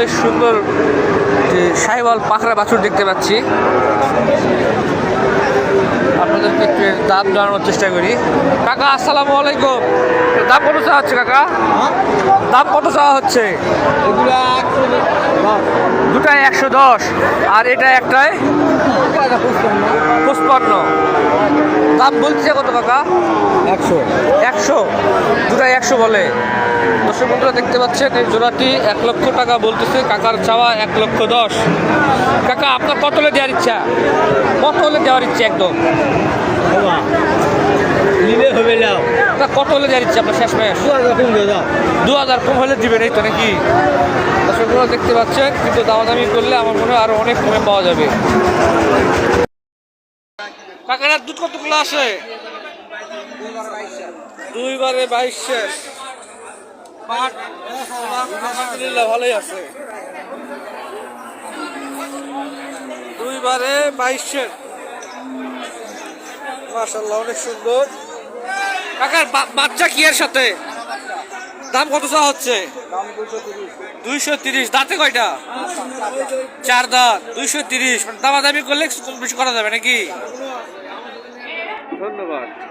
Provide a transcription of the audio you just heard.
অনেক সুন্দর যে সাইবল পাখরা বাছুর দেখতে পাচ্ছি। আপনাদেরকে একটু দাম জানানোর চেষ্টা করি। কাকা আসসালামু আলাইকুম। দাম কত চাওয়া হচ্ছে কাকা? দাম কত চাওয়া হচ্ছে? দুটায় একশো দশ। আর এটা একটায় পঁচপান্ন দাম বলছে কত কাকা? একশো। একশো? দুটাই একশো বলে। দর্শক বন্ধুরা দেখতে পাচ্ছেন এই জোড়াটি এক লক্ষ টাকা বলতেছে কাকার চাওয়া এক লক্ষ দশ। কাকা আপনার কত হলে দেওয়ার ইচ্ছা? কত হলে দেওয়ার ইচ্ছা একদম। নিলে হবে কত হলে দেওয়ার ইচ্ছা আপনার শেষ দু হাজার কম দাও। দু হাজার কম হলে দিবেন এই তো নাকি? দর্শক দেখতে পাচ্ছেন কিন্তু দামাদামি করলে আমার মনে হয় আরও অনেক কমে পাওয়া যাবে। কাকার দুধ কতগুলো আসে দুইবারে বাইশ শেষ। আলহামদুলিল্লাহ ভালোই আছে। দুইবারে বাইশ শেষ। মাশাল্লাহ অনেক সুন্দর। কাকার বাচ্চা কি এর সাথে? দাম কত চা হচ্ছে? দুইশো তিরিশ। দাঁতে কয়টা? চার দাঁত। দুইশো তিরিশ। দামাদামি করলে কম বেশি করা যাবে নাকি? ধন্যবাদ।